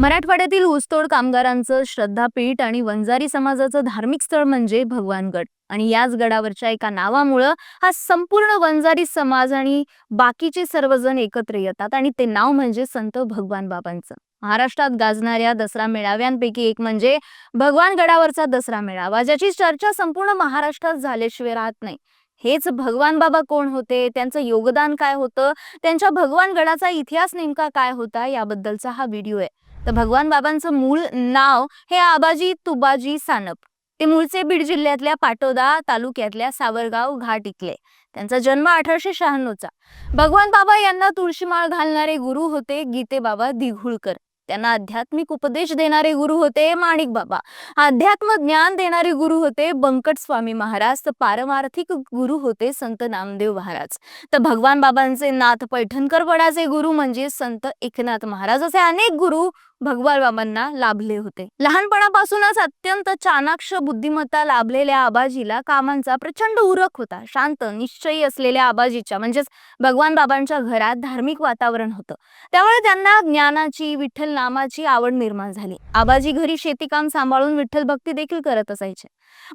मराठवाड्यातील ऊसतोड कामगारांचं श्रद्धापीठ आणि वंजारी समाजाचं धार्मिक स्थळ म्हणजे भगवानगड. आणि याच गडावरच्या एका नावामुळं हा संपूर्ण वंजारी समाज आणि बाकीचे सर्वजण एकत्र येतात आणि ते नाव म्हणजे संत भगवान बाबांचं. महाराष्ट्रात गाजणाऱ्या दसरा मेळाव्यांपैकी एक म्हणजे भगवान गडावरचा दसरा मेळावा ज्याची चर्चा संपूर्ण महाराष्ट्रात झाल्याशिवाय राहत नाही. हेच भगवान बाबा कोण होते? त्यांचं योगदान काय होतं? त्यांच्या भगवान गडाचा इतिहास नेमका काय होता? याबद्दलचा हा व्हिडिओ आहे. तर भगवान बाबांचं मूळ नाव हे आबाजी तुबाजी सानप. ते मूळचे बीड जिल्ह्यातल्या पाटोदा तालुक्यातल्या सावरगाव घाट इथले. त्यांचा जन्म अठराशे शहाण्णवचा. भगवान बाबा यांना तुळशीमाळ घालणारे गुरु होते गीते बाबा दिघुळकर. त्यांना आध्यात्मिक उपदेश देणारे गुरु होते माणिक बाबा. अध्यात्म ज्ञान देणारे गुरु होते बंकट स्वामी महाराज. तर पारमार्थिक गुरु होते संत नामदेव महाराज. तर भगवान बाबांचे नाथ पैठणकर वडाचे गुरु म्हणजे संत एकनाथ महाराज असे अनेक गुरु भगवान बाबांना लाभले होते. लहानपणापासूनच अत्यंत चाणाक्ष बुद्धिमत्ता लाभलेल्या आबाजीला कामांचा प्रचंड उरक होता. शांत निश्चयी असलेल्या आबाजीच्या म्हणजेच भगवान बाबांच्या घरात धार्मिक वातावरण होतं. त्यामुळे त्यांना ज्ञानाची विठ्ठल नामाची आवड निर्माण झाली. आबाजी घरी शेतीकाम सांभाळून विठ्ठल भक्ती देखील करत असायचे.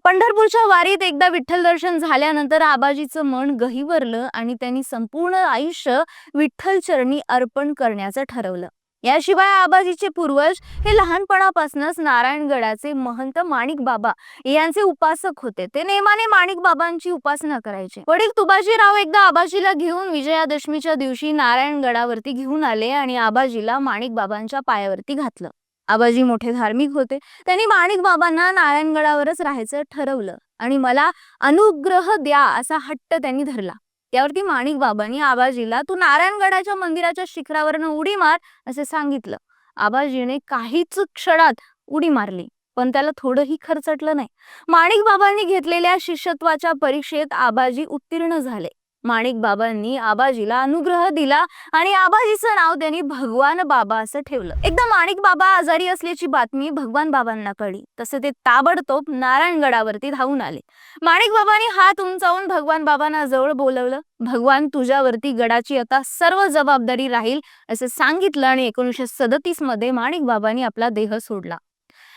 पंढरपूरच्या वारीत एकदा विठ्ठल दर्शन झाल्यानंतर आबाजीचं मन गहिवरलं आणि त्यांनी संपूर्ण आयुष्य विठ्ठल चरणी अर्पण करण्याचं ठरवलं. याशिवाय आबाजीचे पूर्वज हे लहानपणापासूनच नारायणगडाचे महंत माणिक बाबा यांचे उपासक होते. ते नेमाने माणिक बाबांची उपासना करायचे. वडील तुबाजीराव एकदा आबाजीला घेऊन विजयादशमीच्या दिवशी नारायणगडावरती घेऊन आले आणि आबाजीला माणिक बाबांच्या पायावरती घातलं. आबाजी मोठे धार्मिक होते. त्यांनी माणिक बाबांना नारायणगडावरच राहायचं ठरवलं आणि मला अनुग्रह द्या असा हट्ट त्यांनी धरला. त्यावरती माणिक बाबांनी आबाजीला तू नारायणगडाच्या मंदिराच्या शिखरावरनं उडी मार असे सांगितलं. आबाजीने काहीच क्षणात उडी मारली पण त्याला थोडंही खर्चटलं नाही. माणिक बाबांनी घेतलेल्या शिष्यत्वाच्या परीक्षेत आबाजी उत्तीर्ण झाले. माणिक बाबांनी आबाजीला अनुग्रह दिला आणि आबाजीचं नाव त्यांनी भगवान बाबा असं ठेवलं. एकदा माणिक बाबा आजारी असल्याची बातमी भगवान बाबांना कळली. तसे ते ताबडतोब नारायणगडावरती धावून आले. माणिक बाबांनी हात उंचावून भगवान बाबांना जवळ बोलवलं. भगवान तुझ्यावरती गडाची आता सर्व जबाबदारी राहील असं सांगितलं आणि एकोणीसशे सदतीसमध्ये माणिक बाबांनी आपला देह सोडला.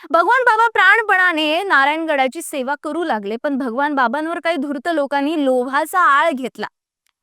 भगवान बाबा प्राणपणाने नारायणगडाची सेवा करू लागले पण भगवान बाबांवर काही धूर्त लोकांनी लोभाचा आळ घेतला.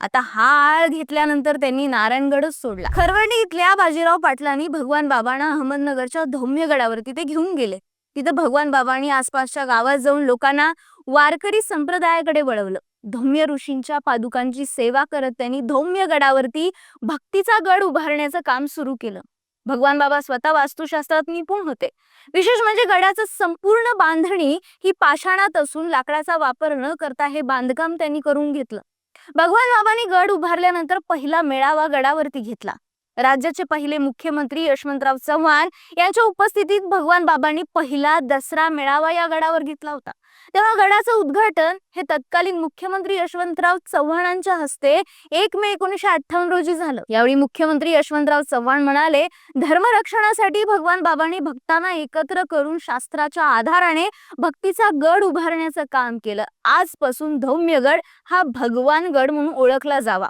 आता हा आळ घेतल्यानंतर त्यांनी नारायणगडच सोडला. खरवणी इथल्या बाजीराव पाटलांनी भगवान बाबांना अहमदनगरच्या धौम्य गडावरती ते घेऊन गेले. तिथं भगवान बाबांनी आसपासच्या गावात जाऊन लोकांना वारकरी संप्रदायाकडे वळवलं. धौम्य ऋषींच्या पादुकांची सेवा करत त्यांनी धौम्य गडावरती भक्तीचा गड उभारण्याचं काम सुरू केलं. भगवान बाबा स्वतः वास्तुशास्त्रात निपुण होते. विशेष म्हणजे गडाचं संपूर्ण बांधणी ही पाषाणात असून लाकडाचा वापर न करता हे बांधकाम त्यांनी करून घेतलं. भगवान बाबांनी गड उभारल्यानंतर पहिला मेळावा गडावरती घेतला. राज्याचे पहिले मुख्यमंत्री यशवंतराव चव्हाण यांच्या उपस्थितीत भगवान बाबांनी पहिला दसरा मेळावा या गडावर घेतला होता. तेव्हा गडाचं उद्घाटन हे तत्कालीन मुख्यमंत्री यशवंतराव चव्हाणांच्या हस्ते एक मे एकोणीशे अठ्ठावन्न रोजी झालं. यावेळी मुख्यमंत्री यशवंतराव चव्हाण म्हणाले धर्मरक्षणासाठी भगवान बाबांनी भक्तांना एकत्र करून शास्त्राच्या आधाराने भक्तीचा गड उभारण्याचं काम केलं. आजपासून धौम्यगड हा भगवान गड म्हणून ओळखला जावा.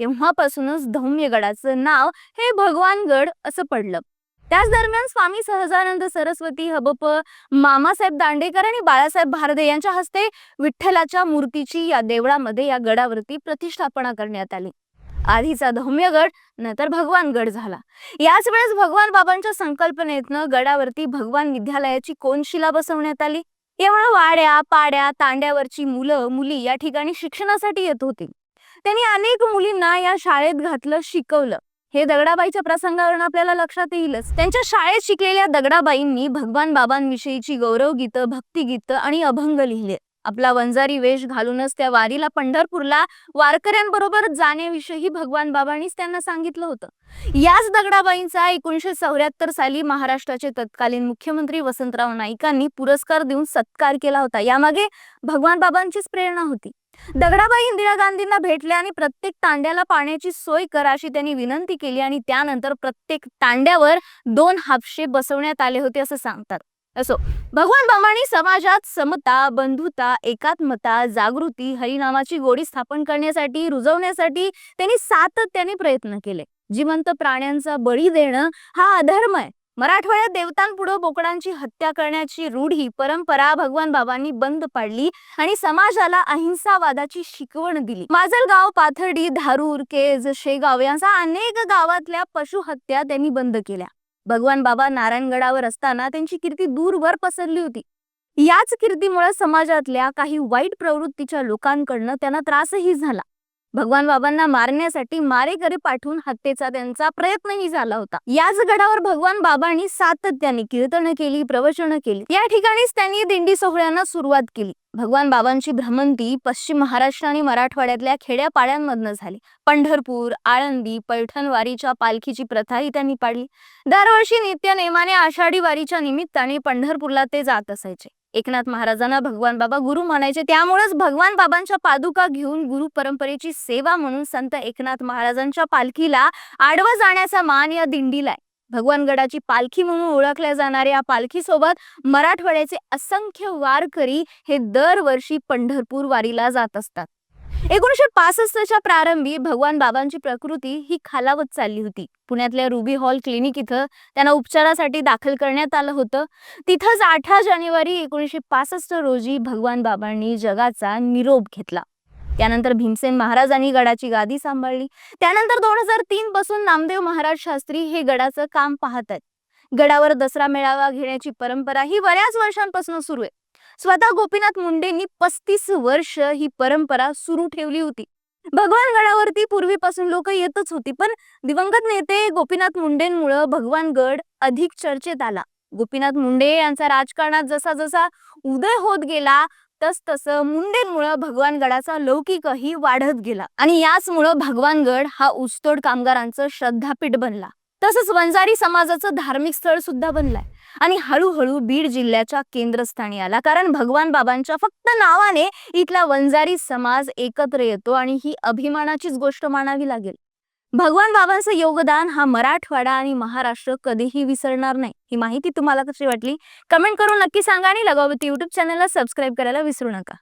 तेव्हापासूनच धौम्यगडाचं नाव हे भगवानगड असं पडलं. त्याच दरम्यान स्वामी सहजानंद सरस्वती हबप मामासाहेब दांडेकर आणि बाळासाहेब भारदे यांच्या हस्ते विठ्ठलाच्या मूर्तीची या देवळामध्ये या गडावरती प्रतिष्ठापना करण्यात आली. आधीचा धौम्यगड नंतर भगवानगड झाला. याच वेळेस भगवान बाबांच्या संकल्पनेतनं गडावरती भगवान विद्यालयाची कोनशिला बसवण्यात आली? यामुळे वाड्या पाड्या तांड्यावरची मुलं मुली या ठिकाणी शिक्षणासाठी येत होती. त्यांनी अनेक मुलींना या शाळेत घातलं शिकवलं. हे दगडाबाईच्या प्रसंगावरून आपल्याला लक्षात येईलच. त्यांच्या शाळेत शिकलेल्या दगडाबाईंनी भगवान बाबांविषयीची गौरवगीतं भक्तिगीतं आणि अभंग लिहिले. आपला वंजारी वेश घालूनच त्या वारीला पंढरपूरला वारकऱ्यांबरोबर जाण्याविषयी भगवान बाबांनीच त्यांना सांगितलं होतं. याच दगडाबाईंचा एकोणीशे चौऱ्याहत्तर साली महाराष्ट्राचे तत्कालीन मुख्यमंत्री वसंतराव नाईकांनी पुरस्कार देऊन सत्कार केला होता. यामागे भगवान बाबांचीच प्रेरणा होती. दगडाबाई इंदिरा गांधींना भेटले आणि प्रत्येक तांड्याला पाण्याची सोय करा अशी त्यांनी विनंती केली आणि त्यानंतर प्रत्येक तांड्यावर दोन हापशे बसवण्यात आले होते असं सांगतात. असो भगवान बाबांनी समाजात समता बंधुता एकात्मता जागृती हरिनामाची गोडी स्थापन करण्यासाठी रुजवण्यासाठी त्यांनी सातत्याने प्रयत्न केले. जिवंत प्राण्यांचा बळी देणं हा अधर्म आहे. मराठवाड्यात देवतांपुढं बोकडांची हत्या करण्याची रूढी परंपरा भगवान बाबांनी बंद पाडली आणि समाजाला अहिंसावादाची शिकवण दिली. माजलगाव पाथर्डी धारूर केज शेगाव यांचा अनेक गावातल्या पशुहत्या त्यांनी बंद केल्या. भगवान बाबा नारायणगडावर असताना त्यांची कीर्ती दूरवर पसरली होती. याच कीर्तीमुळे समाजातल्या काही वाईट प्रवृत्तीच्या लोकांकडनं त्यांना त्रासही झाला. भगवान बाबांना मारण्यासाठी मारेकरी पाठवून हत्येचा त्यांचा प्रयत्नही झाला होता. याच गडावर भगवान बाबांनी सातत्याने कीर्तन केली प्रवचन केली. या ठिकाणीच त्यांनी दिंडी सोहळ्यांना सुरुवात केली. भगवान बाबांची भ्रमंती पश्चिम महाराष्ट्र आणि मराठवाड्यातल्या खेड्यापाड्यांमधनं झाली. पंढरपूर आळंदी पैठणवारीच्या पालखीची प्रथाही त्यांनी पाडली. दरवर्षी नित्य नेमाने आषाढी वारीच्या निमित्ताने पंढरपूरला ते जात असायचे. एकनाथ महाराजांना भगवान बाबा गुरु मानायचे. त्यामुळेच भगवान बाबांच्या पादुका घेऊन गुरु परंपरेची सेवा म्हणून संत एकनाथ महाराजांच्या पालखीला आडवं जाण्याचा मान या दिंडीला आहे. भगवानगडाची पालखी म्हणून ओळखल्या जाणाऱ्या या पालखीसोबत मराठवाड्याचे असंख्य वारकरी हे दरवर्षी पंढरपूर वारीला जात असतात. एकोणीशे पासष्टच्या प्रारंभी भगवान बाबांची प्रकृती ही खालावत चालली होती. पुण्यातल्या रुबी हॉल क्लिनिक इथं त्यांना उपचारासाठी दाखल करण्यात आलं होतं. तिथंच अठरा जानेवारी एकोणीसशे पासष्ट रोजी भगवान बाबांनी जगाचा निरोप घेतला. त्यानंतर भीमसेन महाराजांनी गडाची गादी सांभाळली. त्यानंतर दोन हजार तीन पासून नामदेव महाराज शास्त्री हे गडाचं काम पाहत आहेत. गडावर दसरा मेळावा घेण्याची परंपरा ही बऱ्याच वर्षांपासून सुरू आहे. स्वतः गोपीनाथ मुंडेंनी पस्तीस वर्ष ही परंपरा सुरू ठेवली होती. भगवान गडावरती पूर्वीपासून लोक येतच होती पण दिवंगत नेते गोपीनाथ मुंडेंमुळं भगवानगड अधिक चर्चेत आला. गोपीनाथ मुंडे यांचा राजकारणात जसा जसा उदय होत गेला तस तसं मुंडेंमुळं भगवानगडाचा लौकिकही वाढत गेला. आणि याचमुळं भगवानगड हा ऊसतोड कामगारांचं श्रद्धापीठ बनला. तसंच वंजारी समाजाचं धार्मिक स्थळ सुद्धा बनलाय. आणि हळूहळू बीड जिल्ह्याच्या केंद्रस्थानी आला. कारण भगवान बाबांच्या फक्त नावाने इथला वंजारी समाज एकत्र येतो आणि ही अभिमानाचीच गोष्ट मानावी लागेल. भगवान बाबांचं योगदान हा मराठवाडा आणि महाराष्ट्र कधीही विसरणार नाही. ही माहिती तुम्हाला कशी वाटली? कमेंट करून नक्की सांगा आणि लगावती युट्यूब चॅनलला सबस्क्राईब करायला विसरू नका.